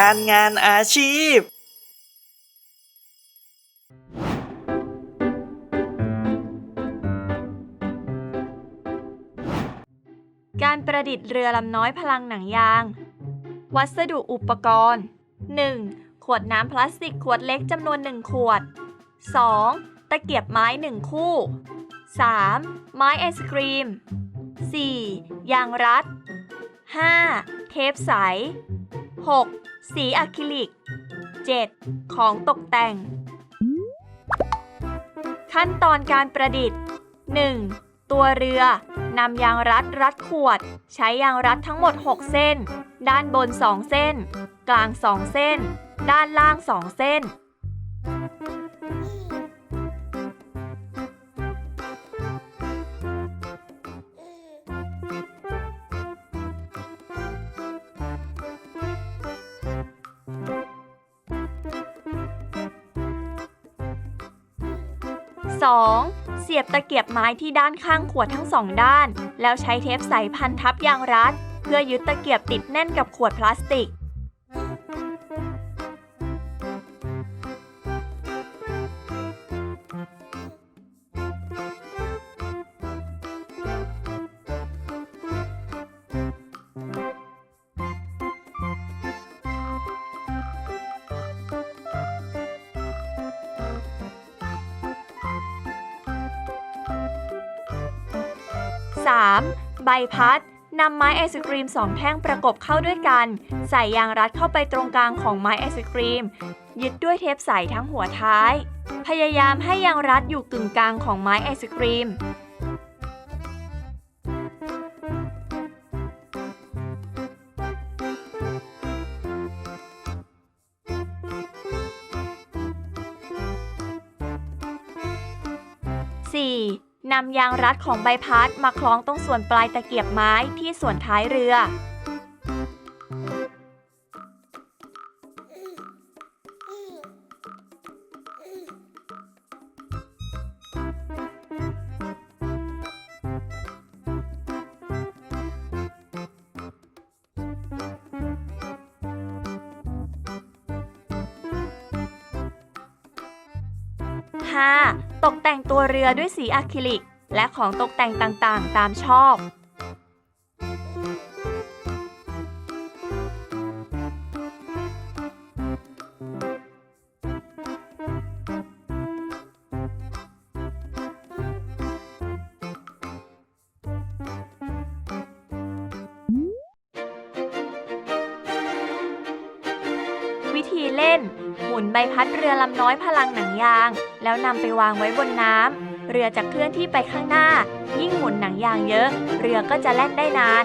การงานอาชีพ การประดิษฐ์เรือลำน้อยพลังหนังยาง วัสดุอุปกรณ์ 1. ขวดน้ำพลาสติกขวดเล็กจำนวน 1 ขวด 2. ตะเกียบไม้ 1 คู่ 3. ไม้ไอศครีม 4. ยางรัด 5. เทปใส 6. สีอะคริลิก 7. ของตกแต่ง ขั้นตอนการประดิษฐ์ 1. ตัวเรือนำยางรัดรัดขวด ใช้ยางรัดทั้งหมด 6 เส้น ด้านบน 2 เส้น กลาง 2 เส้น ด้านล่าง 2 เส้น 2. เสียบตะเกียบไม้ที่ด้านข้างขวดทั้งสองด้าน แล้วใช้เทปใสพันทับยางรัด เพื่อยึดตะเกียบติดแน่นกับขวดพลาสติก 3. ใบพัดนำไม้ไอศครีมสองแท่งประกบเข้าด้วยกัน ใส่ยางรัดเข้าไปตรงกลางของไม้ไอศครีม ยึดด้วยเทปใสทั้งหัวท้าย พยายามให้ยางรัดอยู่กึ่งกลางของไม้ไอศครีม 4. นำยางรัดของใบพัดมาคล้องตรงส่วนปลายตะเกียบไม้ที่ส่วนท้ายเรือ 5. ตกแต่งตัวเรือด้วยสีอะคริลิก และของตกแต่งต่างๆ ตามชอบ วิธีเล่น หมุนใบพัดเรือลำน้อยพลังหนังยาง แล้วนำไปวางไว้บนน้ำเรือจะเคลื่อนที่ไปข้างหน้า ยิ่งหมุนหนังยางเยอะ เรือก็จะแล่นได้นาน